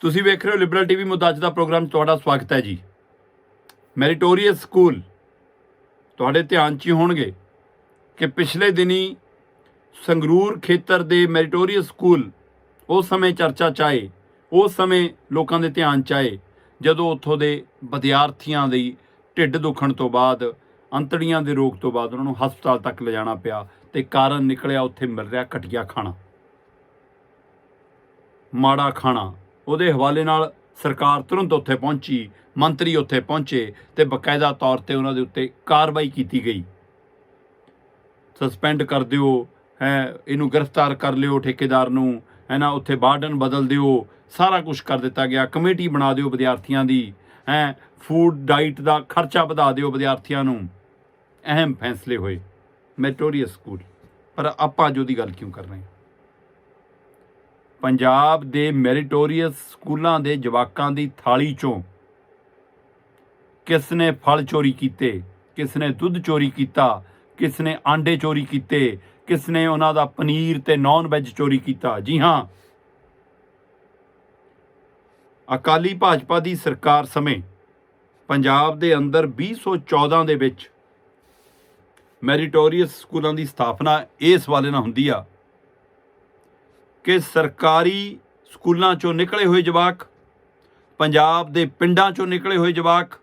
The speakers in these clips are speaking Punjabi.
ਤੁਸੀਂ ਵੇਖ ਰਹੇ ਹੋ ਲਿਬਰਲ ਟੀਵੀ ਮੁੱਦਾ ਅੱਜ ਦਾ ਪ੍ਰੋਗਰਾਮ 'ਚ ਤੁਹਾਡਾ ਸਵਾਗਤ ਹੈ ਜੀ। ਮੈਰੀਟੋਰੀਅਸ ਸਕੂਲ ਤੁਹਾਡੇ ਧਿਆਨ 'ਚ ਹੀ ਹੋਣਗੇ ਕਿ ਪਿਛਲੇ ਦਿਨੀ ਸੰਗਰੂਰ ਖੇਤਰ ਦੇ ਮੈਰੀਟੋਰੀਅਸ ਸਕੂਲ ਉਸ ਸਮੇਂ ਚਰਚਾ 'ਚ ਆਏ, ਉਸ ਸਮੇਂ ਲੋਕਾਂ ਦੇ ਧਿਆਨ 'ਚ ਆਏ, ਜਦੋਂ ਉੱਥੋਂ ਦੇ ਵਿਦਿਆਰਥੀਆਂ ਦੀ ਢਿੱਡ ਦੁਖਣ ਤੋਂ ਬਾਅਦ, ਅੰਤੜੀਆਂ ਦੇ ਰੋਗ ਤੋਂ ਬਾਅਦ ਉਹਨਾਂ ਨੂੰ ਹਸਪਤਾਲ ਤੱਕ ਲਿਜਾਣਾ ਪਿਆ ਤੇ ਕਾਰਨ ਨਿਕਲਿਆ ਉੱਥੇ ਮਿਲ ਰਿਹਾ ਘਟੀਆ ਖਾਣਾ। ਮਾੜਾ ਖਾਣਾ। ਉਹਦੇ ਹਵਾਲੇ ਨਾਲ ਸਰਕਾਰ ਤੁਰੰਤ ਉੱਥੇ ਪਹੁੰਚੀ, ਮੰਤਰੀ ਉੱਥੇ ਪਹੁੰਚੇ ਤੇ ਬਕਾਇਦਾ ਤੌਰ ਤੇ ਉਹਨਾਂ ਦੇ ਉੱਤੇ ਕਾਰਵਾਈ ਕੀਤੀ ਗਈ। ਸਸਪੈਂਡ ਕਰ ਦਿਓ, ਹੈ, ਇਹਨੂੰ ਗ੍ਰਿਫਤਾਰ ਕਰ ਲਿਓ ਠੇਕੇਦਾਰ ਨੂੰ, ਹੈ ਨਾ, ਉੱਥੇ ਬਾਰਡਨ ਬਦਲ ਦਿਓ, ਸਾਰਾ ਕੁਝ ਕਰ ਦਿੱਤਾ ਗਿਆ, ਕਮੇਟੀ ਬਣਾ ਦਿਓ ਵਿਦਿਆਰਥੀਆਂ ਦੀ, ਹੈ, ਫੂਡ ਡਾਈਟ ਦਾ ਖਰਚਾ ਵਧਾ ਦਿਓ ਵਿਦਿਆਰਥੀਆਂ ਨੂੰ। ਅਹਿਮ ਫੈਸਲੇ ਹੋਏ, ਮੈਟੋਰੀਅਸ ਸਕੂਲ। ਪਰ ਆਪਾਂ ਜੋ ਦੀ ਗੱਲ ਕਿਉਂ ਕਰ ਰਹੇ ਹਾਂ? ਪੰਜਾਬ ਦੇ ਮੈਰੀਟੋਰੀਅਸ ਸਕੂਲਾਂ ਦੇ ਜਵਾਕਾਂ ਦੀ ਥਾਲੀ ਚੋਂ ਕਿਸ ਨੇ ਫਲ ਚੋਰੀ ਕੀਤੇ ਕਿਸ ਨੇ ਦੁੱਧ ਚੋਰੀ ਕੀਤਾ ਕਿਸ ਨੇ ਆਂਡੇ ਚੋਰੀ ਕੀਤੇ ਕਿਸ ਨੇ ਉਹਨਾਂ ਦਾ ਪਨੀਰ ਤੇ ਨਾਨ ਵੈਜ ਚੋਰੀ ਕੀਤਾ। ਜੀ ਹਾਂ, ਅਕਾਲੀ ਭਾਜਪਾ ਦੀ ਸਰਕਾਰ ਸਮੇਂ ਪੰਜਾਬ ਦੇ ਅੰਦਰ 2014 ਦੇ ਵਿੱਚ ਮੈਰੀਟੋਰੀਅਸ ਸਕੂਲਾਂ ਦੀ ਸਥਾਪਨਾ ਇਸ ਵਾਲੇ ਨਾਲ ਹੁੰਦੀ ਆ। ਕਿ ਸਰਕਾਰੀ ਸਕੂਲਾਂ ਚੋਂ ਨਿਕਲੇ ਹੋਏ ਜਵਾਕ, ਪੰਜਾਬ ਦੇ ਪਿੰਡਾਂ ਚੋਂ ਨਿਕਲੇ ਹੋਏ ਜਵਾਕ,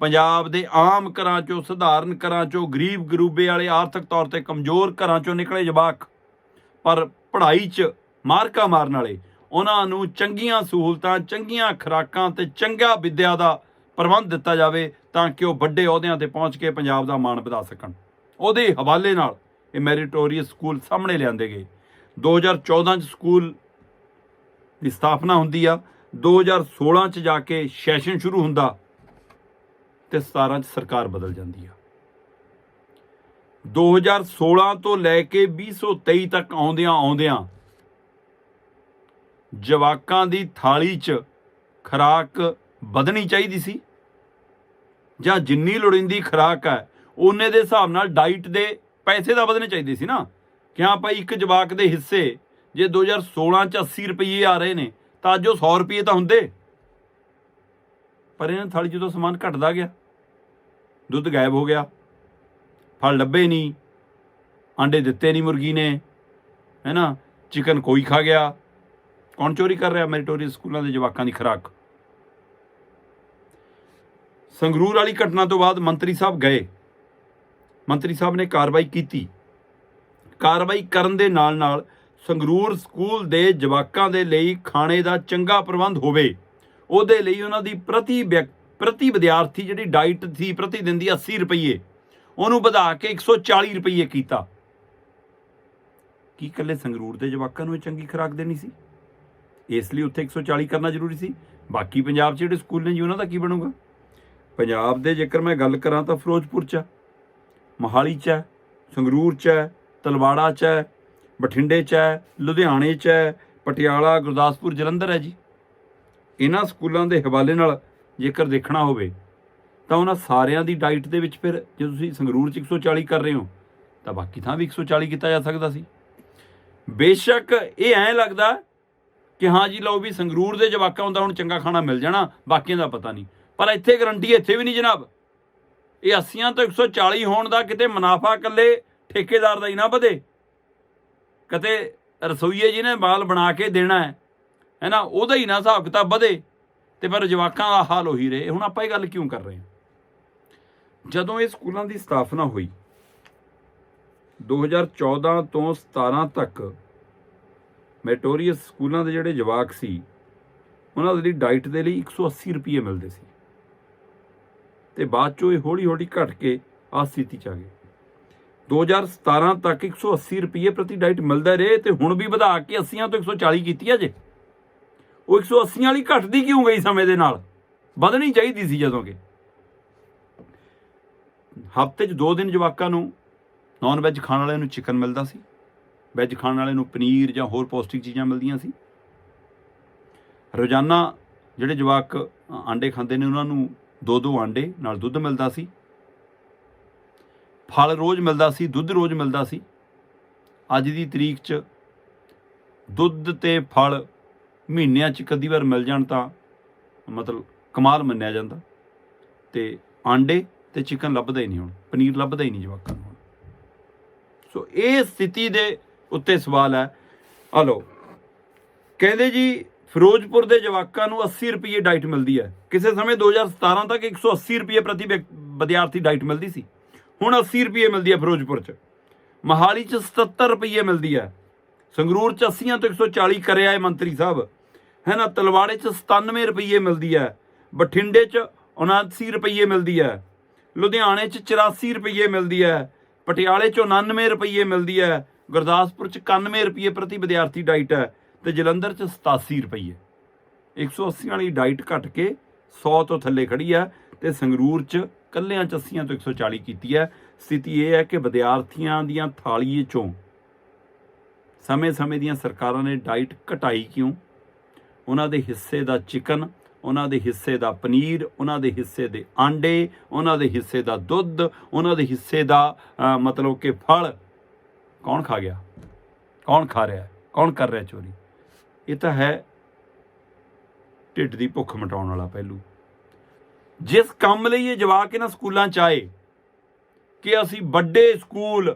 ਪੰਜਾਬ ਦੇ ਆਮ ਘਰਾਂ ਚੋਂ, ਸਧਾਰਨ ਘਰਾਂ ਚੋਂ, ਗਰੀਬ ਗਰੂਬੇ ਵਾਲੇ ਆਰਥਿਕ ਤੌਰ ਤੇ ਕਮਜ਼ੋਰ ਘਰਾਂ ਚੋਂ ਨਿਕਲੇ ਜਵਾਕ, ਪਰ ਪੜ੍ਹਾਈ 'ਚ ਮਾਰਕਾ ਮਾਰਨ ਵਾਲੇ, ਉਹਨਾਂ ਨੂੰ ਚੰਗੀਆਂ ਸਹੂਲਤਾਂ, ਚੰਗੀਆਂ ਖੁਰਾਕਾਂ ਤੇ ਚੰਗਾ ਵਿੱਦਿਆ ਦਾ ਪ੍ਰਬੰਧ ਦਿੱਤਾ ਜਾਵੇ ਤਾਂ ਕਿ ਉਹ ਵੱਡੇ ਅਹੁਦਿਆਂ ਤੇ ਪਹੁੰਚ ਕੇ ਪੰਜਾਬ ਦਾ ਮਾਣ ਵਧਾ ਸਕਣ। ਉਹਦੇ ਹਵਾਲੇ ਨਾਲ ਇਹ ਮੈਰੀਟੋਰੀਅਸ ਸਕੂਲ ਸਾਹਮਣੇ ਲਿਆਂਦੇ ਗਏ। 2014 ਚ ਸਕੂਲ ਦੀ ਸਥਾਪਨਾ ਹੁੰਦੀ ਆ। 2016 ਚ ਜਾ ਕੇ ਸੈਸ਼ਨ ਸ਼ੁਰੂ ਹੁੰਦਾ ਤੇ 17 ਚ ਸਰਕਾਰ ਬਦਲ ਜਾਂਦੀ ਆ। 2016 ਤੋਂ ਲੈ ਕੇ 2023 ਤੱਕ ਆਉਂਦਿਆਂ ਆਉਂਦਿਆਂ ਜਵਾਕਾਂ ਦੀ ਥਾਲੀ 'ਚ ਖੁਰਾਕ ਵਧਣੀ ਚਾਹੀਦੀ ਸੀ। ਜਾਂ ਜਿੰਨੀ ਲੋੜੀਂਦੀ ਖੁਰਾਕ ਹੈ ਉਹਨੇ ਦੇ ਹਿਸਾਬ ਨਾਲ ਡਾਈਟ ਦੇ ਪੈਸੇ ਦਾ ਵਧਣੇ ਚਾਹੀਦੇ ਸੀ ਨਾ। ਕਿ ਹਾਂ ਭਾਈ ਇੱਕ ਜਵਾਕ ਦੇ ਹਿੱਸੇ? ਜੇ 2016 ਚ 80 ਰੁਪਏ ਆ ਰਹੇ ਨੇ, ਤਾਂ ਅੱਜ ਉਹ 100 ਰੁਪਏ ਤਾਂ ਹੁੰਦੇ। ਪਰ ਇਹਨਾਂ ਥਾਲੀ ਜਦੋਂ ਸਮਾਨ ਘਟਦਾ ਗਿਆ, ਦੁੱਧ ਗਾਇਬ ਹੋ ਗਿਆ। ਫਲ ਲੱਭੇ ਨਹੀਂ, ਆਂਡੇ ਦਿੱਤੇ ਨਹੀਂ ਮੁਰਗੀ ਨੇ, ਹੈਨਾ? ਚਿਕਨ ਕੋਈ ਖਾ ਗਿਆ। ਕੌਣ ਚੋਰੀ ਕਰ ਰਿਹਾ? ਮੈਰੀਟੋਰੀਅਸ ਸਕੂਲਾਂ ਦੇ ਜਵਾਕਾਂ ਦੀ ਖੁਰਾਕ। ਸੰਗਰੂਰ ਵਾਲੀ ਘਟਨਾ ਤੋਂ ਬਾਅਦ ਮੰਤਰੀ ਸਾਹਿਬ ਗਏ। ਮੰਤਰੀ ਸਾਹਿਬ ਨੇ ਕਾਰਵਾਈ ਕੀਤੀ। ਕਾਰਵਾਈ ਕਰਨ ਦੇ ਨਾਲ ਨਾਲ ਸੰਗਰੂਰ ਸਕੂਲ ਦੇ ਜਵਾਕਾਂ ਦੇ ਲਈ ਖਾਣੇ ਦਾ ਚੰਗਾ ਪ੍ਰਬੰਧ ਹੋਵੇ। ਉਹਦੇ ਲਈ ਉਹਨਾਂ ਦੀ ਪ੍ਰਤੀ ਵਿਅਕ- ਪ੍ਰਤੀ ਵਿਦਿਆਰਥੀ ਜਿਹੜੀ ਡਾਈਟ ਸੀ, ਪ੍ਰਤੀ ਦਿਨ ਦੀ 80 ਰੁਪਏ ਉਹਨੂੰ ਵਧਾ ਕੇ 140 ਰੁਪਏ ਕੀਤਾ। ਕੀ ਇਕੱਲੇ ਸੰਗਰੂਰ ਦੇ ਜਵਾਕਾਂ ਨੂੰ ਇਹ ਚੰਗੀ ਖੁਰਾਕ ਦੇਣੀ ਸੀ? ਇਸ ਲਈ ਉੱਥੇ 140 ਕਰਨਾ ਜ਼ਰੂਰੀ ਸੀ। ਬਾਕੀ ਪੰਜਾਬ 'ਚ ਜਿਹੜੇ ਸਕੂਲ ਨੇ ਜੀ, ਉਹਨਾਂ ਦਾ ਕੀ ਬਣੂਗਾ? ਪੰਜਾਬ ਦੇ ਜੇਕਰ ਮੈਂ ਗੱਲ ਕਰਾਂ ਤਾਂ ਫਿਰੋਜ਼ਪੁਰ 'ਚ ਹੈ, ਮੋਹਾਲੀ 'ਚ ਹੈ, ਸੰਗਰੂਰ 'ਚ ਹੈ ਤਲਵਾੜਾ 'ਚ ਹੈ, ਬਠਿੰਡੇ 'ਚ ਹੈ, ਲੁਧਿਆਣੇ 'ਚ ਹੈ, ਪਟਿਆਲਾ, ਗੁਰਦਾਸਪੁਰ, ਜਲੰਧਰ ਹੈ ਜੀ। ਇਹਨਾਂ ਸਕੂਲਾਂ ਦੇ ਹਵਾਲੇ ਨਾਲ ਜੇਕਰ ਦੇਖਣਾ ਹੋਵੇ, ਤਾਂ ਉਹਨਾਂ ਸਾਰਿਆਂ ਦੀ ਡਾਈਟ ਦੇ ਵਿੱਚ ਫਿਰ ਜੇ ਤੁਸੀਂ ਸੰਗਰੂਰ 'ਚ 140 ਕਰ ਰਹੇ ਹੋ, ਤਾਂ ਬਾਕੀ ਥਾਂ ਵੀ 140 ਕੀਤਾ ਜਾ ਸਕਦਾ ਸੀ। ਬੇਸ਼ੱਕ ਇਹ ਐਂ ਲੱਗਦਾ ਕਿ ਹਾਂ ਜੀ, ਲਓ ਵੀ ਸੰਗਰੂਰ ਦੇ ਜਵਾਕਾਂ ਹੁੰਦਾ ਹੁਣ ਚੰਗਾ ਖਾਣਾ ਮਿਲ ਜਾਣਾ, ਬਾਕੀਆਂ ਦਾ ਪਤਾ ਨਹੀਂ। ਪਰ ਇੱਥੇ ਗਰੰਟੀ ਇੱਥੇ ਵੀ ਨਹੀਂ ਜਨਾਬ। ਇਹ 80 ਤੋਂ 140 ਹੋਣ ਦਾ ਕਿਤੇ ਮੁਨਾਫਾ ਇਕੱਲੇ ਠੇਕੇਦਾਰ ਦਾ ਹੀ ਨਾ ਵਧੇ। ਕਿਤੇ ਰਸੋਈਏ ਜੀ ਨੇ ਮਾਲ ਬਣਾ ਕੇ ਦੇਣਾ ਹੈ ਹੈਨਾ ਉਹਦਾ ਹੀ ਨਾ ਹਿਸਾਬ ਕਿਤਾਬ ਵਧੇ ਤੇ ਪਰ ਜਵਾਕਾਂ ਦਾ ਹਾਲ ਉਹੀ ਰਹੇ। ਹੁਣ ਆਪਾਂ ਇਹ ਗੱਲ ਕਿਉਂ ਕਰ ਰਹੇ ਹਾਂ? ਜਦੋਂ ਇਹ ਸਕੂਲਾਂ ਦੀ ਸਥਾਪਨਾ ਹੋਈ 2014 ਤੋਂ 17 ਤੱਕ ਮੈਟੋਰੀਅਸ ਸਕੂਲਾਂ ਦੇ ਜਿਹੜੇ ਜਵਾਕ ਸੀ, ਉਹਨਾਂ ਦੀ ਡਾਈਟ ਦੇ ਲਈ 180 ਰੁਪਏ ਮਿਲਦੇ ਸੀ। ਤੇ ਬਾਅਦ ਚੋਂ ਇਹ ਹੌਲੀ ਹੌਲੀ ਘਟ ਕੇ ਆ ਸਥਿਤੀ ਚ ਆ ਗਏ। 2017 ਤੱਕ 180 ਰੁਪਏ ਪ੍ਰਤੀ ਡਾਈਟ ਮਿਲਦਾ ਰਹੇ ਤੇ ਹੁਣ ਵੀ ਵਧਾ ਕੇ 80 ਤੋਂ 140 ਕੀਤੀ ਹੈ ਜੇ। ਉਹ 180 ਵਾਲੀ ਘਟਦੀ ਕਿਉਂ ਗਈ ਸਮੇਂ ਦੇ ਨਾਲ? ਵਧਣੀ ਚਾਹੀਦੀ ਸੀ ਜਦੋਂ ਕਿ। ਹਫ਼ਤੇ 'ਚ ਦੋ ਦਿਨ ਜਵਾਕਾਂ ਨੂੰ ਨਾਨ ਵੈਜ ਖਾਣ ਵਾਲਿਆਂ ਨੂੰ ਚਿਕਨ ਮਿਲਦਾ ਸੀ। ਵੈਜ ਖਾਣ ਵਾਲਿਆਂ ਨੂੰ ਪਨੀਰ ਜਾਂ ਹੋਰ ਪੌਸ਼ਟਿਕ ਚੀਜ਼ਾਂ ਮਿਲਦੀਆਂ ਸੀ। ਰੋਜ਼ਾਨਾ ਜਿਹੜੇ ਜਵਾਕ ਆਂਡੇ ਖਾਂਦੇ ਨੇ, ਉਹਨਾਂ ਨੂੰ ਦੋ ਦੋ ਆਂਡੇ ਨਾਲ ਦੁੱਧ ਮਿਲਦਾ ਸੀ। ਫਲ ਰੋਜ਼ ਮਿਲਦਾ ਸੀ, ਦੁੱਧ ਰੋਜ਼ ਮਿਲਦਾ ਸੀ। ਅੱਜ ਦੀ ਤਰੀਕ 'ਚ ਦੁੱਧ ਤੇ ਫਲ ਮਹੀਨਿਆਂ 'ਚ ਕਦੀ ਵਾਰ ਮਿਲ ਜਾਣ ਤਾਂ ਮਤਲਬ ਕਮਾਲ ਮੰਨਿਆ ਜਾਂਦਾ। ਤੇ ਆਂਡੇ ਤੇ ਚਿਕਨ ਲੱਭਦਾ ਹੀ ਨਹੀਂ ਹੁਣ, ਪਨੀਰ ਲੱਭਦਾ ਹੀ ਨਹੀਂ ਜਵਾਕਾਂ ਨੂੰ ਹੁਣ। ਸੋ ਇਹ ਸਥਿਤੀ ਦੇ ਉੱਤੇ ਸਵਾਲ ਹੈ। ਹਲੋ ਕਹਿੰਦੇ ਜੀ ਫਿਰੋਜ਼ਪੁਰ ਦੇ ਜਵਾਕਾਂ ਨੂੰ 80 ਰੁਪਏ ਡਾਈਟ ਮਿਲਦੀ ਹੈ। ਕਿਸੇ ਸਮੇਂ 2017 ਤੱਕ 180 ਰੁਪਏ ਪ੍ਰਤੀ ਵਿਦਿਆਰਥੀ ਡਾਈਟ ਮਿਲਦੀ ਸੀ। ਹੁਣ 80 ਰੁਪਏ ਮਿਲਦੀ ਹੈ ਫਿਰੋਜ਼ਪੁਰ 'ਚ। ਮਹਾਲੀ 'ਚ 77 ਰੁਪਏ ਮਿਲਦੀ ਹੈ। ਸੰਗਰੂਰ 'ਚ 80 ਤੋਂ 140 ਕਰਿਆ ਹੈ ਮੰਤਰੀ ਸਾਹਿਬ। ਹੈ ਨਾ, ਤਲਵਾੜੇ 'ਚ 97 ਰੁਪਏ ਮਿਲਦੀ ਹੈ। ਬਠਿੰਡੇ 'ਚ 79 ਰੁਪਏ ਮਿਲਦੀ ਹੈ। ਲੁਧਿਆਣੇ 'ਚ 84 ਰੁਪਏ ਮਿਲਦੀ ਹੈ। ਪਟਿਆਲੇ 'ਚ 99 ਰੁਪਏ ਮਿਲਦੀ ਹੈ। ਗੁਰਦਾਸਪੁਰ 'ਚ 91 ਰੁਪਏ ਪ੍ਰਤੀ ਵਿਦਿਆਰਥੀ ਡਾਈਟ ਹੈ ਤੇ ਜਲੰਧਰ 'ਚ 87 ਰੁਪਏ 180 ਵਾਲੀ ਡਾਈਟ ਘਟ ਕੇ 100 ਤੋਂ ਥੱਲੇ ਖੜੀ ਹੈ ਤੇ ਸੰਗਰੂਰ 'ਚ ਕੱਲਿਆਂ 'ਚ 80 ਤੋਂ 140 ਕੀਤੀ ਹੈ। ਸਥਿਤੀ ਇਹ ਹੈ ਕਿ ਵਿਦਿਆਰਥੀਆਂ ਦੀਆਂ ਥਾਲੀਆਂ 'ਚੋਂ ਸਮੇਂ-ਸਮੇਂ ਦੀਆਂ ਸਰਕਾਰਾਂ ਨੇ ਡਾਈਟ ਘਟਾਈ ਕਿਉਂ? ਉਹਨਾਂ ਦੇ ਹਿੱਸੇ ਦਾ ਚਿਕਨ, ਉਹਨਾਂ ਦੇ ਹਿੱਸੇ ਦਾ ਪਨੀਰ, ਉਹਨਾਂ ਦੇ ਹਿੱਸੇ ਦੇ ਆਂਡੇ, ਉਹਨਾਂ ਦੇ ਹਿੱਸੇ ਦਾ ਦੁੱਧ, ਉਹਨਾਂ ਦੇ ਹਿੱਸੇ ਦਾ ਮਤਲਬ ਕਿ ਫਲ। ਕੌਣ ਖਾ ਗਿਆ? ਕੌਣ ਖਾ ਰਿਹਾ? ਕੌਣ ਕਰ ਰਿਹਾ ਚੋਰੀ? ਇਹ ਤਾਂ ਹੈ ਢਿੱਡ ਦੀ ਭੁੱਖ ਮਿਟਾਉਣ ਵਾਲਾ ਪਹਿਲੂ। ਜਿਸ ਕੰਮ ਲਈ ਇਹ ਜਵਾਕ ਇਹਨਾਂ ਸਕੂਲਾਂ ਚ ਆਏ, ਕਿ ਅਸੀਂ ਵੱਡੇ ਸਕੂਲ,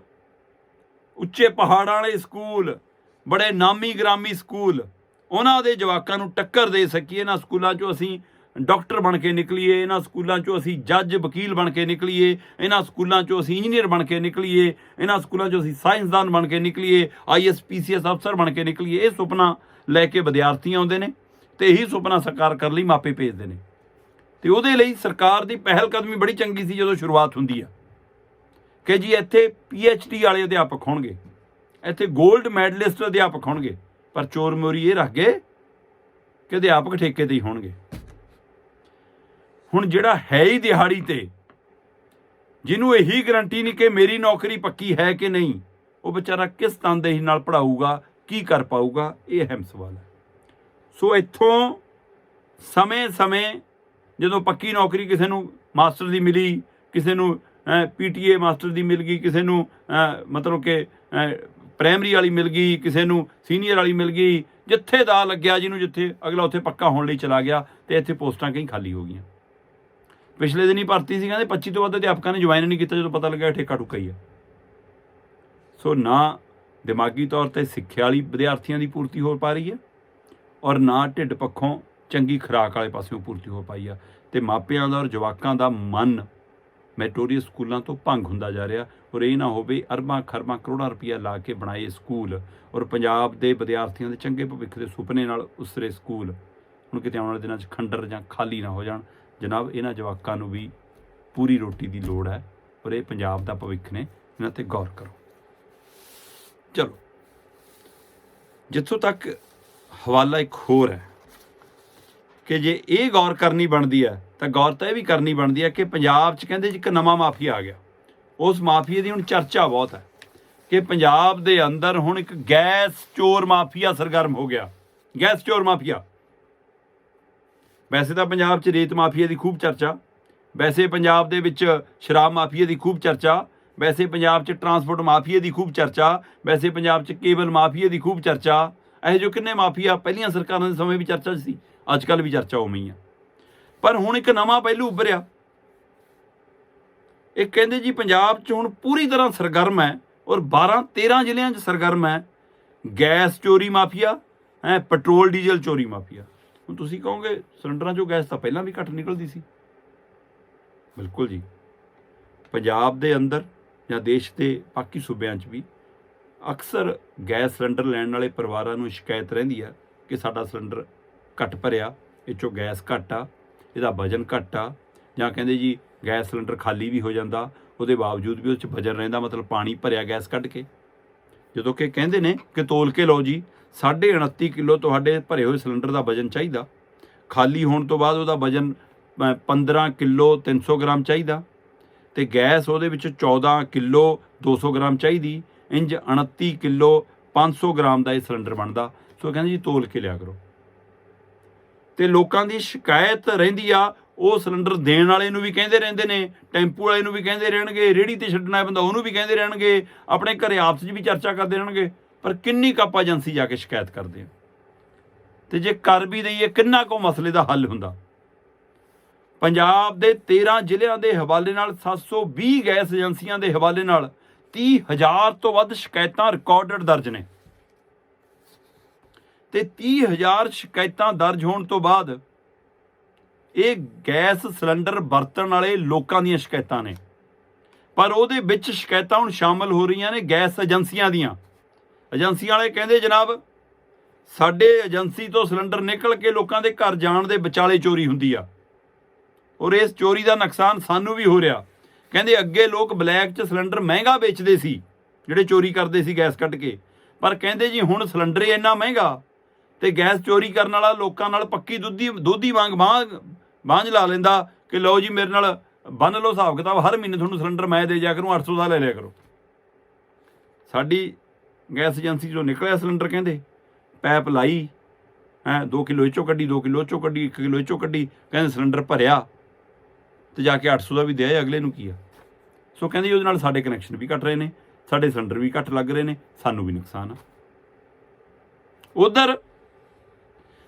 ਉੱਚੇ ਪਹਾੜਾਂ ਵਾਲੇ ਸਕੂਲ, ਬੜੇ ਨਾਮੀ ਗ੍ਰਾਮੀ ਸਕੂਲ, ਉਹਨਾਂ ਦੇ ਜਵਾਕਾਂ ਨੂੰ ਟੱਕਰ ਦੇ ਸਕੀਏ, ਇਹਨਾਂ ਸਕੂਲਾਂ 'ਚੋਂ ਅਸੀਂ ਡਾਕਟਰ ਬਣ ਕੇ ਨਿਕਲੀਏ, ਇਹਨਾਂ ਸਕੂਲਾਂ 'ਚੋਂ ਅਸੀਂ ਜੱਜ, ਵਕੀਲ ਬਣ ਕੇ ਨਿਕਲੀਏ, ਇਹਨਾਂ ਸਕੂਲਾਂ 'ਚੋਂ ਅਸੀਂ ਇੰਜੀਨੀਅਰ ਬਣ ਕੇ ਨਿਕਲੀਏ, ਇਹਨਾਂ ਸਕੂਲਾਂ 'ਚੋਂ ਅਸੀਂ ਸਾਇੰਸਦਾਨ ਬਣ ਕੇ ਨਿਕਲੀਏ ਆਈਐਸ ਪੀਸੀਐਸ ਅਫਸਰ ਬਣ ਕੇ ਨਿਕਲੀਏ, ਇਹ ਸੁਪਨਾ ਲੈ ਕੇ ਵਿਦਿਆਰਥੀ ਆਉਂਦੇ ਨੇ ਤੇ ਇਹੀ ਸੁਪਨਾ ਸਾਕਾਰ ਕਰਨ ਲਈ ਮਾਪੇ ਭੇਜਦੇ ਨੇ। ਤੇ ਉਹਦੇ ਲਈ ਸਰਕਾਰ ਦੀ ਪਹਿਲ ਕਦਮੀ ਬੜੀ ਚੰਗੀ ਸੀ ਜਦੋਂ ਸ਼ੁਰੂਆਤ ਹੁੰਦੀ ਆ। ਕਿ ਜੀ ਇੱਥੇ ਡੀ ਵਾਲੇ ਅਧਿਆਪਕ ਹੋਣਗੇ, ਇੱਥੇ 골ਡ ਮੈਡਲਿਸਟ ਅਧਿਆਪਕ ਹੋਣਗੇ, ਪਰ ਚੋਰ ਮੋਰੀ ਇਹ ਰੱਖ ਗਏ ਕਿ ਅਧਿਆਪਕ ਠੇਕੇ ਤੇ ਹੀ ਹੋਣਗੇ। ਹੁਣ ਜਿਹੜਾ ਹੈ ਹੀ ਦਿਹਾੜੀ ਤੇ, ਜਿਹਨੂੰ ਇਹੀ ਗਰੰਟੀ ਨਹੀਂ ਕਿ ਮੇਰੀ ਨੌਕਰੀ ਪੱਕੀ ਹੈ ਕਿ ਨਹੀਂ, ਉਹ ਵਿਚਾਰਾ ਕਿਸ ਤਨਦੇਹੀ ਨਾਲ ਪੜਾਊਗਾ ਕੀ ਕਰ ਪਾਊਗਾ, ਇਹ ਅਹਿਮ ਸਵਾਲ ਹੈ। ਸੋ ਇੱਥੋਂ ਸਮੇਂ-ਸਮੇਂ ਜਦੋਂ ਪੱਕੀ ਨੌਕਰੀ ਕਿਸੇ ਨੂੰ ਮਾਸਟਰ ਦੀ ਮਿਲੀ, ਕਿਸੇ ਨੂੰ ਪੀਟੀਏ ਮਾਸਟਰ ਦੀ ਮਿਲ ਗਈ, ਕਿਸੇ ਨੂੰ ਮਤਲਬ ਕਿ ਪ੍ਰਾਇਮਰੀ ਵਾਲੀ ਮਿਲ ਗਈ, ਕਿਸੇ ਨੂੰ ਸੀਨੀਅਰ ਵਾਲੀ ਮਿਲ ਗਈ, ਜਿੱਥੇ ਦਾ ਲੱਗਿਆ ਜਿਹਨੂੰ ਜਿੱਥੇ ਅਗਲਾ ਉੱਥੇ ਪੱਕਾ ਹੋਣ ਲਈ ਚਲਾ ਗਿਆ ਤੇ ਇੱਥੇ ਪੋਸਟਾਂ ਕਈ ਖਾਲੀ ਹੋ ਗਈਆਂ। ਪਿਛਲੇ ਦਿਨ ਹੀ ਭਰਤੀ ਸੀ, ਕਹਿੰਦੇ 25 ਤੋਂ ਵੱਧ ਅਧਿਆਪਕਾਂ ਨੇ ਜੁਆਇਨ ਨਹੀਂ ਕੀਤਾ ਜਦੋਂ ਪਤਾ ਲੱਗਾ ਠੇਕਾ ਟੁੱਕਾ ਹੀ ਹੈ ਸੋ ਨਾ ਦਿਮਾਗੀ ਤੌਰ ਤੇ ਸਿੱਖਿਆ ਵਾਲੀ ਵਿਦਿਆਰਥੀਆਂ ਦੀ ਪੂਰਤੀ ਹੋ ਪਾ ਰਹੀ ਹੈ ਔਰ ਨਾ ਢਿੱਡ ਪੱਖੋਂ ਚੰਗੀ ਖੁਰਾਕ ਵਾਲੇ ਪਾਸਿਓਂ ਪੂਰਤੀ ਹੋ ਪਾਈ ਆ। ਤੇ ਮਾਪਿਆਂ ਦਾ ਔਰ ਜਵਾਕਾਂ ਦਾ ਮਨ ਮੈਟੋਰੀਅਲ ਸਕੂਲਾਂ ਤੋਂ ਭੰਗ ਹੁੰਦਾ ਜਾ ਰਿਹਾ। ਔਰ ਇਹ ਨਾ ਹੋਵੇ ਅਰਬਾਂ ਖਰਬਾਂ ਕਰੋੜਾਂ ਰੁਪਈਆ ਲਾ ਕੇ ਬਣਾਏ ਸਕੂਲ। ਔਰ ਪੰਜਾਬ ਦੇ ਵਿਦਿਆਰਥੀਆਂ ਦੇ ਚੰਗੇ ਭਵਿੱਖ ਦੇ ਸੁਪਨੇ ਨਾਲ ਉਸਰੇ ਸਕੂਲ। ਹੁਣ ਕਿਤੇ ਆਉਣ ਵਾਲੇ ਦਿਨਾਂ 'ਚ ਖੰਡਰ ਜਾਂ ਖਾਲੀ ਨਾ ਹੋ ਜਾਣ। ਜਨਾਬ, ਇਹਨਾਂ ਜਵਾਕਾਂ ਨੂੰ ਵੀ ਪੂਰੀ ਰੋਟੀ ਦੀ ਲੋੜ ਹੈ। ਔਰ ਇਹ ਪੰਜਾਬ ਦਾ ਭਵਿੱਖ ਨੇ। ਇਹਨਾਂ ਤੇ ਗੌਰ ਕਰੋ। ਚਲੋ। ਜਿੱਥੋਂ ਤੱਕ ਹਵਾਲਾ ਇੱਕ ਹੋਰ ਹੈ। ਕਿ ਜੇ ਇਹ ਗੌਰ ਕਰਨੀ ਬਣਦੀ ਹੈ, ਤਾਂ ਗੌਰ ਤਾਂ ਇਹ ਵੀ ਕਰਨੀ ਬਣਦੀ ਹੈ ਕਿ ਪੰਜਾਬ 'ਚ ਕਹਿੰਦੇ ਜੀ ਇੱਕ ਨਵਾਂ ਮਾਫੀਆ ਆ ਗਿਆ। ਉਸ ਮਾਫੀਏ ਦੀ ਹੁਣ ਚਰਚਾ ਬਹੁਤ ਹੈ ਕਿ ਪੰਜਾਬ ਦੇ ਅੰਦਰ ਹੁਣ ਇੱਕ ਗੈਸ ਚੋਰ ਮਾਫੀਆ ਸਰਗਰਮ ਹੋ ਗਿਆ। ਗੈਸ ਚੋਰ ਮਾਫੀਆ। ਵੈਸੇ ਤਾਂ ਪੰਜਾਬ 'ਚ ਰੇਤ ਮਾਫੀਆ ਦੀ ਖੂਬ ਚਰਚਾ, ਵੈਸੇ ਪੰਜਾਬ ਦੇ ਵਿੱਚ ਸ਼ਰਾਬ ਮਾਫੀਆ ਦੀ ਖੂਬ ਚਰਚਾ, ਵੈਸੇ ਪੰਜਾਬ 'ਚ ਟਰਾਂਸਪੋਰਟ ਮਾਫੀਆ ਦੀ ਖੂਬ ਚਰਚਾ, ਵੈਸੇ ਪੰਜਾਬ 'ਚ ਕੇਬਲ ਮਾਫੀਆ ਦੀ ਖੂਬ ਚਰਚਾ। ਇਹ ਜੋ ਕਿੰਨੇ ਮਾਫੀਆ ਪਹਿਲੀਆਂ ਸਰਕਾਰਾਂ ਦੇ ਸਮੇਂ ਵੀ ਚਰਚਾ 'ਚ ਸੀ। ਅੱਜ ਕੱਲ ਵੀ ਚਰਚਾ ਉਵੇਂ ਹੀ ਆ। ਪਰ ਹੁਣ ਇੱਕ ਨਵਾਂ ਪਹਿਲੂ ਉੱਭਰਿਆ। ਇਹ ਕਹਿੰਦੇ ਜੀ, ਪੰਜਾਬ 'ਚ ਹੁਣ ਪੂਰੀ ਤਰ੍ਹਾਂ ਸਰਗਰਮ ਹੈ ਔਰ 12 13 ਜ਼ਿਲ੍ਹਿਆਂ 'ਚ ਸਰਗਰਮ ਹੈ। ਗੈਸ ਚੋਰੀ ਮਾਫੀਆ, ਹੈ, ਪੈਟਰੋਲ, ਡੀਜ਼ਲ ਚੋਰੀ ਮਾਫੀਆ। ਹੁਣ ਤੁਸੀਂ ਕਹੋਗੇ, ਸਿਲੰਡਰਾਂ 'ਚੋਂ ਗੈਸ ਤਾਂ ਪਹਿਲਾਂ ਵੀ ਘੱਟ ਨਿਕਲਦੀ ਸੀ। ਬਿਲਕੁਲ ਜੀ। ਪੰਜਾਬ ਦੇ ਅੰਦਰ ਜਾਂ ਦੇਸ਼ ਦੇ ਬਾਕੀ ਸੂਬਿਆਂ 'ਚ ਵੀ ਅਕਸਰ ਗੈਸ ਸਿਲੰਡਰ ਲੈਣ ਵਾਲੇ ਪਰਿਵਾਰਾਂ ਨੂੰ ਸ਼ਿਕਾਇਤ ਰਹਿੰਦੀ ਹੈ ਕਿ ਸਾਡਾ ਸਿਲੰਡਰ ਘੱਟ ਭਰਿਆ ਇਹ 'ਚੋਂ ਗੈਸ ਘੱਟ ਆ ਇਹਦਾ ਵਜਨ ਘੱਟ ਆ ਜਾਂ ਕਹਿੰਦੇ ਜੀ ਗੈਸ ਸਿਲੰਡਰ ਖਾਲੀ ਵੀ ਹੋ ਜਾਂਦਾ ਉਹਦੇ ਬਾਵਜੂਦ ਵੀ ਉਹ 'ਚ ਵਜਨ ਰਹਿੰਦਾ ਮਤਲਬ ਪਾਣੀ ਭਰਿਆ ਗੈਸ ਕੱਢ ਕੇ। ਜਦੋਂ ਕਿ ਕਹਿੰਦੇ ਨੇ ਕਿ ਤੋਲ ਕੇ ਲਓ ਜੀ 29.5 ਕਿਲੋ ਤੁਹਾਡੇ ਭਰੇ ਹੋਏ ਸਿਲੰਡਰ ਦਾ ਵਜਨ ਚਾਹੀਦਾ। ਖਾਲੀ ਹੋਣ ਤੋਂ ਬਾਅਦ ਉਹਦਾ ਵਜਨ ਅ, 15 ਕਿਲੋ 300 ਗ੍ਰਾਮ ਚਾਹੀਦਾ। ਤੇ ਗੈਸ ਉਹਦੇ ਵਿੱਚ 14 ਕਿਲੋ 200 ਗ੍ਰਾਮ ਚਾਹੀਦੀ ਇੰਜ 29 ਕਿਲੋ 500 ਗ੍ਰਾਮ ਦਾ ਇਹ ਸਿਲੰਡਰ ਬਣਦਾ। ਸੋ ਕਹਿੰਦੇ ਜੀ ਤੋਲ ਕੇ ਲਿਆ ਕਰੋ। ਤੇ ਲੋਕਾਂ ਦੀ ਸ਼ਿਕਾਇਤ ਰਹਿੰਦੀ ਆ, ਉਹ ਸਿਲੰਡਰ ਦੇਣ ਵਾਲੇ ਨੂੰ ਵੀ ਕਹਿੰਦੇ ਰਹਿੰਦੇ ਨੇ, ਟੈਂਪੂ ਵਾਲੇ ਨੂੰ ਵੀ ਕਹਿੰਦੇ ਰਹਿਣਗੇ ਰੇੜੀ ਤੇ ਛੱਡਣਾ ਹੈ ਬੰਦਾ ਉਹਨੂੰ ਵੀ ਕਹਿੰਦੇ ਰਹਿਣਗੇ, ਆਪਣੇ ਘਰੇ ਆਪਸ 'ਚ ਵੀ ਚਰਚਾ ਕਰਦੇ ਰਹਿਣਗੇ, ਪਰ ਕਿੰਨੀ ਕੱਪ ਏਜੰਸੀ ਜਾ ਕੇ ਸ਼ਿਕਾਇਤ ਕਰਦੇ ਆ ਤੇ ਜੇ ਕਰ ਵੀ ਦਈਏ, ਕਿੰਨਾ ਕੋ ਮਸਲੇ ਦਾ ਹੱਲ ਹੁੰਦਾ? ਪੰਜਾਬ ਦੇ 13 ਜ਼ਿਲ੍ਹਿਆਂ ਦੇ ਹਵਾਲੇ ਨਾਲ 720 ਗੈਸ ਏਜੰਸੀਆਂ ਦੇ ਹਵਾਲੇ ਨਾਲ 30000 ਤੋਂ ਵੱਧ ਸ਼ਿਕਾਇਤਾਂ ਰਿਕਾਰਡਡ ਦਰਜ ਨੇ। ਤੇ 30000 ਸ਼ਿਕਾਇਤਾਂ ਦਰਜ ਹੋਣ ਤੋਂ ਬਾਅਦ ਇਹ ਗੈਸ ਸਿਲੰਡਰ ਵਰਤਣ ਵਾਲੇ ਲੋਕਾਂ ਦੀਆਂ ਸ਼ਿਕਾਇਤਾਂ ਨੇ। ਪਰ ਉਹਦੇ ਵਿੱਚ ਸ਼ਿਕਾਇਤਾਂ ਹੁਣ ਸ਼ਾਮਲ ਹੋ ਰਹੀਆਂ ਨੇ ਗੈਸ ਏਜੰਸੀਆਂ ਦੀਆਂ। ਏਜੰਸੀਆਂ ਵਾਲੇ ਕਹਿੰਦੇ, ਜਨਾਬ, ਸਾਡੇ ਏਜੰਸੀ ਤੋਂ ਸਿਲੰਡਰ ਨਿਕਲ ਕੇ ਲੋਕਾਂ ਦੇ ਘਰ ਜਾਣ ਦੇ ਵਿਚਾਲੇ ਚੋਰੀ ਹੁੰਦੀ ਆ। ਔਰ ਇਸ ਚੋਰੀ ਦਾ ਨੁਕਸਾਨ ਸਾਨੂੰ ਵੀ ਹੋ ਰਿਹਾ। ਕਹਿੰਦੇ, ਅੱਗੇ ਲੋਕ ਬਲੈਕ 'ਚ ਸਿਲੰਡਰ ਮਹਿੰਗਾ ਵੇਚਦੇ ਸੀ, ਜਿਹੜੇ ਚੋਰੀ ਕਰਦੇ ਸੀ ਗੈਸ ਕੱਢ ਕੇ। ਪਰ ਕਹਿੰਦੇ ਜੀ, ਹੁਣ ਸਿਲੰਡਰ ਇੰਨਾ ਮਹਿੰਗਾ ਤੇ ਗੈਸ ਚੋਰੀ ਕਰਨ ਵਾਲਾ ਲੋਕਾਂ ਨਾਲ ਪੱਕੀ ਦੁੱਧੀ, ਦੋਧੀ ਵਾਂਗ ਬਾਂਝ ਬਾਂਝ ਲਾ ਲੈਂਦਾ ਕਿ ਲਓ ਜੀ ਮੇਰੇ ਨਾਲ ਬੰਨ ਲਓ ਹਿਸਾਬ ਕਿਤਾਬ, ਹਰ ਮਹੀਨੇ ਤੁਹਾਨੂੰ ਸਿਲੰਡਰ ਮੈਂ ਦੇ ਜਾ ਕਰੂੰ 800 ਦਾ ਲੈ ਲਿਆ ਕਰੋ। ਸਾਡੀ ਗੈਸ ਏਜੰਸੀ ਚੋਂ ਨਿਕਲਿਆ ਸਿਲੰਡਰ ਕਹਿੰਦੇ, ਪੈਪ ਲਾਈ, ਹੈ 2 ਕਿਲੋ ਇਹ ਕੱਢੀ 2 ਕਿਲੋ ਚੋਂ ਕੱਢੀ 1 ਕਿਲੋ ਇਹ ਕੱਢੀ, ਕਹਿੰਦੇ ਸਿਲੰਡਰ ਭਰਿਆ ਤੇ ਜਾ ਕੇ 800 ਦਾ ਵੀ ਦਿਆ, ਅਗਲੇ ਨੂੰ ਕੀ ਆ? ਸੋ ਕਹਿੰਦੇ ਜੀ ਉਹਦੇ ਨਾਲ ਸਾਡੇ ਕਨੈਕਸ਼ਨ ਵੀ ਘਟ ਰਹੇ ਨੇ, ਸਾਡੇ ਸਿਲੰਡਰ ਵੀ ਘੱਟ ਲੱਗ ਰਹੇ ਨੇ, ਸਾਨੂੰ ਵੀ ਨੁਕਸਾਨ ਆ। ਉਧਰ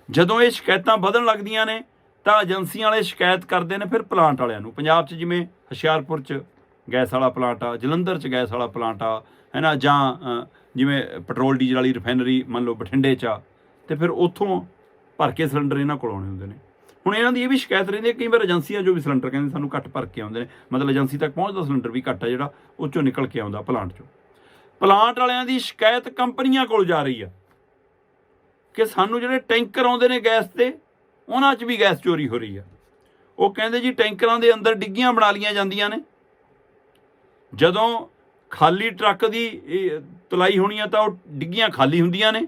ਜਦੋਂ ਇਹ ਸ਼ਿਕਾਇਤਾਂ ਵਧਣ ਲੱਗਦੀਆਂ ਨੇ, ਤਾਂ ਏਜੰਸੀਆਂ ਵਾਲੇ ਸ਼ਿਕਾਇਤ ਕਰਦੇ ਨੇ ਫਿਰ ਪਲਾਂਟ ਵਾਲਿਆਂ ਨੂੰ। ਪੰਜਾਬ 'ਚ ਜਿਵੇਂ ਹੁਸ਼ਿਆਰਪੁਰ 'ਚ ਗੈਸ ਵਾਲਾ ਪਲਾਂਟ ਆ, ਜਲੰਧਰ 'ਚ ਗੈਸ ਵਾਲਾ ਪਲਾਂਟ ਆ ਹੈ ਨਾ ਜਾਂ ਜਿਵੇਂ ਪੈਟਰੋਲ, ਡੀਜ਼ਲ ਵਾਲੀ ਰਿਫਾਈਨਰੀ ਮੰਨ ਲਓ ਬਠਿੰਡੇ 'ਚ ਆ, ਤੇ ਫਿਰ ਉੱਥੋਂ ਭਰ ਕੇ ਸਿਲੰਡਰ ਇਹਨਾਂ ਕੋਲ ਆਉਣੇ ਹੁੰਦੇ ਨੇ। ਹੁਣ ਇਹਨਾਂ ਦੀ ਇਹ ਵੀ ਸ਼ਿਕਾਇਤ ਰਹਿੰਦੀ ਹੈ, ਕਈ ਵਾਰ ਏਜੰਸੀਆਂ ਜੋ ਵੀ ਸਿਲੰਡਰ ਕਹਿੰਦੇ ਸਾਨੂੰ ਘੱਟ ਭਰ ਕੇ ਆਉਂਦੇ ਨੇ। ਮਤਲਬ ਏਜੰਸੀ ਤੱਕ ਪਹੁੰਚਦਾ, ਸਿਲੰਡਰ ਵੀ ਘੱਟ ਆ ਜਿਹੜਾ, ਉਹ 'ਚੋਂ ਨਿਕਲ ਕੇ ਆਉਂਦਾ ਪਲਾਂਟ 'ਚੋਂ। ਪਲਾਂਟ ਵਾਲਿਆਂ ਦੀ ਸ਼ਿਕਾਇਤ ਕੰਪਨੀਆਂ ਕੋਲ ਜਾ ਰਹੀ ਆ। ਕਿ ਸਾਨੂੰ ਜਿਹੜੇ ਟੈਂਕਰ ਆਉਂਦੇ ਨੇ ਗੈਸ ਤੇ, ਉਹਨਾਂ 'ਚ ਵੀ ਗੈਸ ਚੋਰੀ ਹੋ ਰਹੀ ਆ। ਉਹ ਕਹਿੰਦੇ ਜੀ ਟੈਂਕਰਾਂ ਦੇ ਅੰਦਰ ਡਿੱਗੀਆਂ ਬਣਾ ਲੀਆਂ ਜਾਂਦੀਆਂ ਨੇ। ਜਦੋਂ ਖਾਲੀ ਟਰੱਕ ਦੀ ਤਲਾਈ ਹੋਣੀ ਆ ਤਾਂ ਉਹ ਡਿੱਗੀਆਂ ਖਾਲੀ ਹੁੰਦੀਆਂ ਨੇ।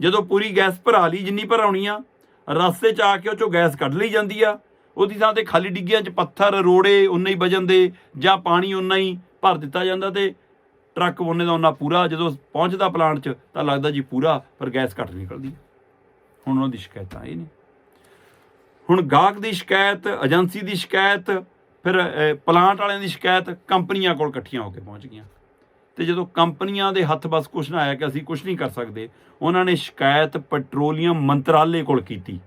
ਜਦੋਂ ਪੂਰੀ ਗੈਸ ਭਰਾ ਲਈ ਜਿੰਨੀ ਭਰਾਉਣੀ ਆ, ਰਸਤੇ 'ਚ ਆ ਕੇ ਉਹ ਚੋਂ ਗੈਸ ਕੱਢ ਲਈ ਜਾਂਦੀ ਆ। ਉਹਦੀ ਥਾਂ ਤੇ ਖਾਲੀ ਡਿੱਗੀਆਂ 'ਚ ਪੱਥਰ, ਰੋੜੇ, ਉਨਾ ਹੀ ਵਜਨ ਦੇ, ਜਾਂ ਪਾਣੀ ਉਨਾ ਹੀ ਭਰ ਦਿੱਤਾ ਜਾਂਦਾ ਤੇ ਟਰੱਕ ਉਹਨੇ ਦਾ ਉਹਨਾਂ ਪੂਰਾ, ਜਦੋਂ ਪਹੁੰਚਦਾ ਪਲਾਂਟ 'ਚ, ਤਾਂ ਲੱਗਦਾ ਜੀ ਪੂਰਾ, ਪਰ ਗੈਸ ਘੱਟ ਨਿਕਲਦੀ। ਹੁਣ ਉਹਨਾਂ ਦੀ ਸ਼ਿਕਾਇਤਾਂ, ਇਹ ਨੇ ਹੁਣ ਗਾਹਕ ਦੀ ਸ਼ਿਕਾਇਤ, ਏਜੰਸੀ ਦੀ ਸ਼ਿਕਾਇਤ, ਫਿਰ ਪਲਾਂਟ ਵਾਲਿਆਂ ਦੀ ਸ਼ਿਕਾਇਤ, ਕੰਪਨੀਆਂ ਕੋਲ ਇਕੱਠੀਆਂ ਹੋ ਕੇ ਪਹੁੰਚ ਗਈਆਂ। ਤੇ ਜਦੋਂ ਕੰਪਨੀਆਂ ਦੇ ਹੱਥ ਬਸ ਕੁਝ ਨਾ ਆਇਆ ਕਿ ਅਸੀਂ ਕੁਝ ਨਹੀਂ ਕਰ ਸਕਦੇ, ਉਹਨਾਂ ਨੇ ਸ਼ਿਕਾਇਤ ਪੈਟਰੋਲੀਅਮ ਮੰਤਰਾਲੇ ਕੋਲ ਕੀਤੀ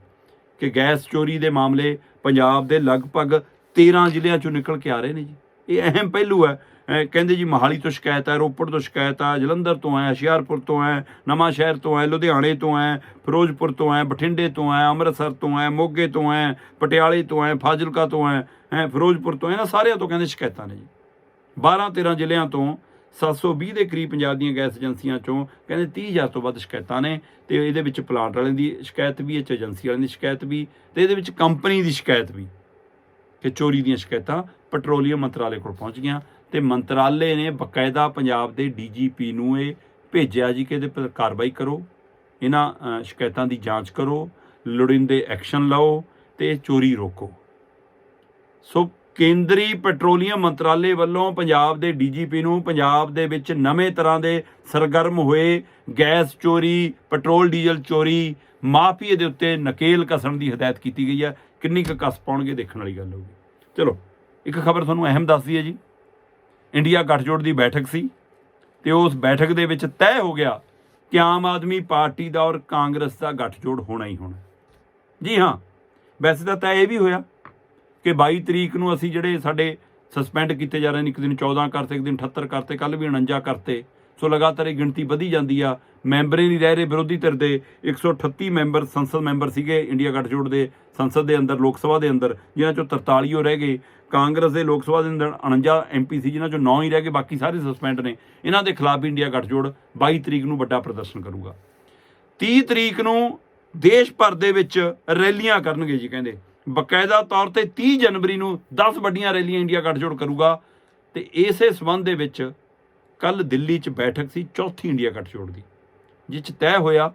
ਕਿ ਗੈਸ ਚੋਰੀ ਦੇ ਮਾਮਲੇ ਪੰਜਾਬ ਦੇ ਲਗਭਗ 13 ਜ਼ਿਲ੍ਹਿਆਂ ਚੋਂ ਨਿਕਲ ਕੇ ਆ ਰਹੇ ਨੇ ਜੀ। ਇਹ ਅਹਿਮ ਪਹਿਲੂ ਹੈ ਕਹਿੰਦੇ ਜੀ ਮੋਹਾਲੀ ਤੋਂ ਸ਼ਿਕਾਇਤ ਹੈ ਰੋਪੜ ਤੋਂ ਸ਼ਿਕਾਇਤ ਹੈ ਜਲੰਧਰ ਤੋਂ ਹੈ ਹੁਸ਼ਿਆਰਪੁਰ ਤੋਂ ਹੈ ਨਵਾਂ ਸ਼ਹਿਰ ਤੋਂ ਹੈ ਲੁਧਿਆਣੇ ਤੋਂ ਹੈ ਫਿਰੋਜ਼ਪੁਰ ਤੋਂ ਹੈ ਬਠਿੰਡੇ ਤੋਂ ਹੈ ਅੰਮ੍ਰਿਤਸਰ ਤੋਂ ਹੈ ਮੋਗੇ ਤੋਂ ਹੈ ਪਟਿਆਲੇ ਤੋਂ ਹੈ ਫਾਜ਼ਿਲਕਾ ਤੋਂ ਹੈ ਹੈ ਫਿਰੋਜ਼ਪੁਰ ਤੋਂ ਇਹਨਾਂ ਸਾਰਿਆਂ ਤੋਂ ਕਹਿੰਦੇ ਸ਼ਿਕਾਇਤਾਂ ਨੇ ਜੀ 12 13 ਜ਼ਿਲ੍ਹਿਆਂ ਤੋਂ 720 ਦੇ ਕਰੀਬ ਪੰਜਾਬ ਦੀਆਂ ਗੈਸ ਏਜੰਸੀਆਂ ਚੋਂ ਕਹਿੰਦੇ 30000 ਤੋਂ ਵੱਧ ਸ਼ਿਕਾਇਤਾਂ ਨੇ ਤੇ ਇਹਦੇ ਵਿੱਚ ਪਲਾਂਟ ਵਾਲਿਆਂ ਦੀ ਸ਼ਿਕਾਇਤ ਵੀ ਇਹ 'ਚ ਏਜੰਸੀ ਵਾਲਿਆਂ ਦੀ ਸ਼ਿਕਾਇਤ ਵੀ ਤੇ ਇਹਦੇ ਵਿੱਚ ਕੰਪਨੀ ਦੀ ਸ਼ਿਕਾਇਤ ਵੀ ਕਿ ਚੋਰੀ ਦੀਆਂ ਸ਼ਿਕਾਇਤਾਂ ਪੈਟਰੋਲੀਅਮ ਮੰਤਰਾਲੇ ਕੋਲ ਪਹੁੰਚ ਗਈਆਂ ਤੇ ਮੰਤਰਾਲੇ ਨੇ ਬਕਾਇਦਾ ਪੰਜਾਬ ਦੇ ਡੀਜੀਪੀ ਨੂੰ ਇਹ ਭੇਜਿਆ ਜੀ ਕਿ ਇਹਦੇ ਪਰ ਕਾਰਵਾਈ ਕਰੋ। ਇਹਨਾਂ ਸ਼ਿਕਾਇਤਾਂ ਦੀ ਜਾਂਚ ਕਰੋ, ਲੋੜੀਂਦੇ ਐਕਸ਼ਨ ਲਓ ਤੇ ਇਹ ਚੋਰੀ ਰੋਕੋ। ਸੋ ਕੇਂਦਰੀ ਪੈਟਰੋਲੀਅਮ ਮੰਤਰਾਲੇ ਵੱਲੋਂ ਪੰਜਾਬ ਦੇ ਡੀਜੀਪੀ ਨੂੰ ਪੰਜਾਬ ਦੇ ਵਿੱਚ ਨਵੇਂ ਤਰ੍ਹਾਂ ਦੇ ਸਰਗਰਮ ਹੋਏ ਗੈਸ ਚੋਰੀ, ਪੈਟਰੋਲ, ਡੀਜ਼ਲ ਚੋਰੀ, ਮਾਫੀਏ ਦੇ ਉੱਤੇ ਨਕੇਲ ਕਸਣ ਦੀ ਹਦਾਇਤ ਕੀਤੀ ਗਈ ਹੈ। ਕਿੰਨੀ ਕੁ ਕਸ ਪਾਉਣਗੇ ਦੇਖਣ ਵਾਲੀ ਗੱਲ ਹੋਊਗੀ। ਚਲੋ, ਇੱਕ ਖਬਰ ਤੁਹਾਨੂੰ ਅਹਿਮ ਦੱਸਦੀ ਹੈ ਜੀ। ਇੰਡੀਆ ਗੱਠਜੋੜ ਦੀ ਬੈਠਕ ਸੀ ਤੇ ਉਸ ਬੈਠਕ ਦੇ ਵਿੱਚ ਤੈਅ ਹੋ ਗਿਆ ਕਿ ਆਮ ਆਦਮੀ ਪਾਰਟੀ ਦਾ ਔਰ ਕਾਂਗਰਸ ਦਾ ਗੱਠਜੋੜ ਹੋਣਾ ਹੀ ਹੋਣਾ। ਜੀ ਹਾਂ, ਵੈਸੇ ਤਾਂ ਤੈਅ ਇਹ ਵੀ ਹੋਇਆ ਕਿ 22 ਤਰੀਕ ਨੂੰ ਅਸੀਂ ਜਿਹੜੇ ਸਾਡੇ ਸਸਪੈਂਡ ਕੀਤੇ ਜਾ ਰਹੇ ਨੇ, ਇੱਕ ਦਿਨ 14 ਕਰਤੇ ਇੱਕ ਦਿਨ 78 ਕਰਤੇ ਕੱਲ ਵੀ 49 ਕਰਤੇ ਸੋ ਲਗਾਤਾਰ ਇਹ ਗਿਣਤੀ ਵਧੀ ਜਾਂਦੀ ਆ। ਮੈਂਬਰ ਨਹੀਂ ਰਹਿ ਰਹੇ, ਵਿਰੋਧੀ ਧਿਰ ਦੇ 138 ਮੈਂਬਰ ਸੰਸਦ ਮੈਂਬਰ ਸੀਗੇ ਇੰਡੀਆ ਗੱਠਜੋੜ ਦੇ ਸੰਸਦ ਦੇ ਅੰਦਰ, ਲੋਕ ਸਭਾ ਦੇ ਅੰਦਰ, ਜਿਨ੍ਹਾਂ ਚੋਂ 43 ਹੋ ਰਹਿ ਗਏ। ਕਾਂਗਰਸ ਦੇ ਲੋਕ ਸਭਾ ਦੇ ਅੰਦਰ 49 ਐਮਪੀ ਸੀ, ਜਿਨ੍ਹਾਂ ਚੋਂ 9 ਹੀ ਰਹਿ ਗਏ, ਬਾਕੀ ਸਾਰੇ ਸਸਪੈਂਡ ਨੇ। ਇਹਨਾਂ ਦੇ ਖਿਲਾਫ ਵੀ ਇੰਡੀਆ ਗੱਠਜੋੜ 22 ਤਰੀਕ ਨੂੰ ਵੱਡਾ ਪ੍ਰਦਰਸ਼ਨ ਕਰੂਗਾ। 30 ਤਰੀਕ ਨੂੰ ਦੇਸ਼ ਭਰ ਦੇ ਵਿੱਚ ਰੈਲੀਆਂ ਕਰਨਗੇ ਜੀ ਕਹਿੰਦੇ। ਬਕਾਇਦਾ ਤੌਰ ਤੇ 30 ਜਨਵਰੀ ਨੂੰ 10 ਵੱਡੀਆਂ ਰੈਲੀਆਂ ਇੰਡੀਆ ਗੱਠਜੋੜ ਕਰੂਗਾ। ਤੇ ਇਸੇ ਸਬੰਧ ਦੇ ਵਿੱਚ ਕੱਲ ਦਿੱਲੀ 'ਚ ਬੈਠਕ ਸੀ ਚੌਥੀ ਇੰਡੀਆ ਗੱਠਜੋੜ ਦੀ ਜਿਸ 'ਚ ਤੈਅ ਹੋਇਆ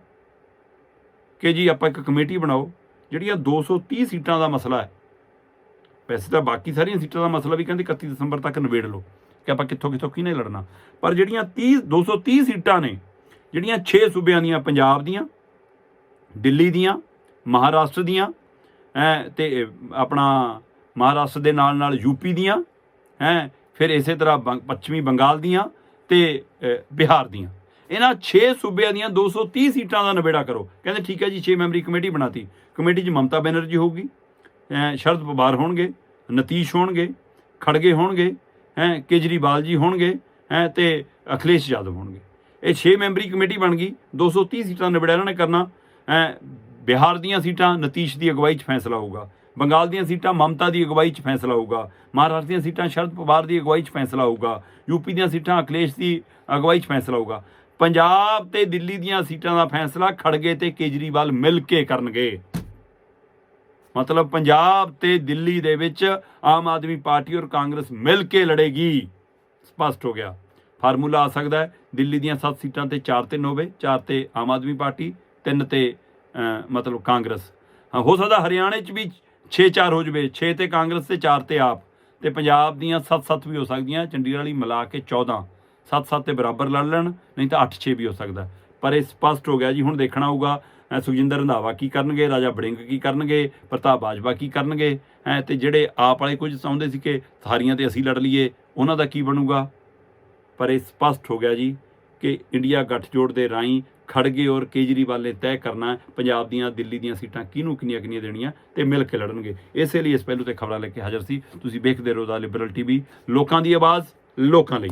ਕਿ ਜੀ ਆਪਾਂ ਇੱਕ ਕਮੇਟੀ ਬਣਾਓ ਜਿਹੜੀਆਂ 230 ਸੀਟਾਂ ਦਾ ਮਸਲਾ ਹੈ। ਵੈਸੇ ਤਾਂ ਬਾਕੀ ਸਾਰੀਆਂ ਸੀਟਾਂ ਦਾ ਮਸਲਾ ਵੀ ਕਹਿੰਦੇ 31 ਦਸੰਬਰ ਤੱਕ ਨਿਬੇੜ ਲਓ ਕਿ ਆਪਾਂ ਕਿੱਥੋਂ ਕਿੱਥੋਂ ਕਿਹਨੇ ਲੜਨਾ। ਪਰ ਜਿਹੜੀਆਂ 30 230 ਸੀਟਾਂ ਨੇ, ਜਿਹੜੀਆਂ 6 ਸੂਬਿਆਂ ਦੀਆਂ, ਪੰਜਾਬ ਦੀਆਂ, ਦਿੱਲੀ ਦੀਆਂ, ਮਹਾਰਾਸ਼ਟਰ ਦੀਆਂ, ਹੈਂ, ਤੇ ਆਪਣਾ ਮਹਾਰਾਸ਼ਟਰ ਦੇ ਨਾਲ ਨਾਲ ਯੂਪੀ ਦੀਆਂ, ਹੈ, ਫਿਰ ਇਸੇ ਤਰ੍ਹਾਂ ਬੰਗ- ਪੱਛਮੀ ਬੰਗਾਲ ਦੀਆਂ ਤੇ ਬਿਹਾਰ ਦੀਆਂ। ਇਹਨਾਂ 6 ਸੂਬਿਆਂ ਦੀਆਂ 230 ਸੀਟਾਂ ਦਾ ਨਿਬੇੜਾ ਕਰੋ। ਕਹਿੰਦੇ ਠੀਕ ਹੈ ਜੀ 6 ਮੈਂਬਰੀ ਕਮੇਟੀ ਬਣਾਤੀ। ਕਮੇਟੀ 'ਚ ਮਮਤਾ ਬੈਨਰਜੀ ਹੋਊਗੀ ਅਹ ਸ਼ਰਦ ਪਵਾਰ ਹੋਣਗੇ, ਨਤੀਸ਼ ਹੋਣਗੇ, ਖੜਗੇ ਹੋਣਗੇ ਹੈ ਕੇਜਰੀਵਾਲ ਜੀ ਹੋਣਗੇ ਹੈ ਤੇ ਅਖਿਲੇਸ਼ ਯਾਦਵ ਹੋਣਗੇ। ਇਹ 6 ਮੈਂਬਰੀ ਕਮੇਟੀ ਬਣ ਗਈ। 230 ਸੀਟਾਂ ਦਾ ਨਿਬੇੜਾ ਇਹਨਾਂ ਨੇ ਕਰਨਾ। ਹੈ ਬਿਹਾਰ ਦੀਆਂ ਸੀਟਾਂ, ਨਤੀਸ਼ ਦੀ ਅਗਵਾਈ 'ਚ ਫੈਸਲਾ ਹੋਊਗਾ। ਬੰਗਾਲ ਦੀਆਂ ਸੀਟਾਂ ਮਮਤਾ ਦੀ ਅਗਵਾਈ 'ਚ ਫੈਸਲਾ ਹੋਊਗਾ, ਮਹਾਰਾਸ਼ਟਰ ਦੀਆਂ ਸੀਟਾਂ ਸ਼ਰਦ ਪਵਾਰ ਦੀ ਅਗਵਾਈ 'ਚ ਫੈਸਲਾ ਹੋਊਗਾ, ਯੂਪੀ ਦੀਆਂ ਸੀਟਾਂ ਅਖਿਲੇਸ਼ ਦੀ ਅਗਵਾਈ 'ਚ ਫੈਸਲਾ ਹੋਊਗਾ। ਪੰਜਾਬ ਤੇ ਦਿੱਲੀ ਦੀਆਂ ਸੀਟਾਂ ਦਾ ਫੈਸਲਾ ਖੜਗੇ ਤੇ ਕੇਜਰੀਵਾਲ ਮਿਲ ਕੇ ਕਰਨਗੇ। ਮਤਲਬ ਪੰਜਾਬ ਤੇ ਦਿੱਲੀ ਦੇ ਵਿੱਚ ਆਮ ਆਦਮੀ ਪਾਰਟੀ ਔਰ ਕਾਂਗਰਸ ਮਿਲ ਕੇ ਲੜੇਗੀ। ਸਪਸ਼ਟ ਹੋ ਗਿਆ। ਫਾਰਮੂਲਾ ਆ ਸਕਦਾ ਹੈ, ਦਿੱਲੀ ਦੀਆਂ 7 ਸੀਟਾਂ ਤੇ 4 ਤੇ 9 4 ਤੇ ਆਮ ਆਦਮੀ ਪਾਰਟੀ 3 ਤੇ ਮਤਲਬ ਕਾਂਗਰਸ। ਹੋ ਸਕਦਾ ਹਰਿਆਣੇ 'ਚ ਵੀ 6-4 ਹੋ ਜਵੇ 6 ਤੇ ਕਾਂਗਰਸ ਤੇ 4 ਤੇ ਆਪ। ਤੇ ਪੰਜਾਬ ਦੀਆਂ 7-7 ਵੀ ਹੋ ਸਕਦੀਆਂ ਚੰਡੀਗੜ੍ਹ ਵਾਲੀ ਮਿਲਾ ਕੇ 14 7-7 ਤੇ ਬਰਾਬਰ ਲੜ ਲੈਣ ਨਹੀਂ ਤਾਂ 8-6 ਵੀ ਹੋ ਸਕਦਾ। ਪਰ ਇਹ ਸਪਸ਼ਟ ਹੋ ਗਿਆ ਜੀ ਹੁਣ ਦੇਖਣਾ ਹੋਊਗਾ ਸੁਖਜਿੰਦਰ ਰੰਧਾਵਾ ਕੀ ਕਰਨਗੇ ਰਾਜਾ ਬੜਿੰਗ ਕੀ ਕਰਨਗੇ ਪ੍ਰਤਾਪ ਬਾਜਵਾ ਕੀ ਕਰਨਗੇ ਹੈਂ, ਤੇ ਜਿਹੜੇ ਆਪ ਵਾਲੇ ਕੁਝ ਚਾਹੁੰਦੇ ਸੀ ਕਿ ਸਾਰੀਆਂ ਤੇ ਅਸੀਂ ਲੜ ਲਈਏ ਉਹਨਾਂ ਦਾ ਕੀ ਬਣੂਗਾ? ਪਰ ਇਹ ਸਪਸ਼ਟ ਹੋ ਗਿਆ ਜੀ ਕਿ ਇੰਡੀਆ ਗੱਠਜੋੜ ਦੇ ਰਾਹੀਂ ਖੜਗੇ ਔਰ ਕੇਜਰੀਵਾਲ ਨੇ ਤੈਅ ਕਰਨਾ ਪੰਜਾਬ ਦੀਆਂ, ਦਿੱਲੀ ਦੀਆਂ ਸੀਟਾਂ ਕਿਹਨੂੰ ਕਿੰਨੀਆਂ ਕਿੰਨੀਆਂ ਦੇਣੀਆਂ ਤੇ ਮਿਲ ਕੇ ਲੜਨਗੇ। ਇਸੇ ਲਈ ਇਸ ਪਹਿਲੂ ਤੇ ਖਬਰਾਂ ਲੈ ਕੇ ਹਾਜ਼ਰ ਸੀ। ਤੁਸੀਂ ਵੇਖਦੇ ਰਹੋ ਦਾ ਲਿਬਰਲ ਟੀਵੀ। ਲੋਕਾਂ ਦੀ ਆਵਾਜ਼, ਲੋਕਾਂ ਲਈ।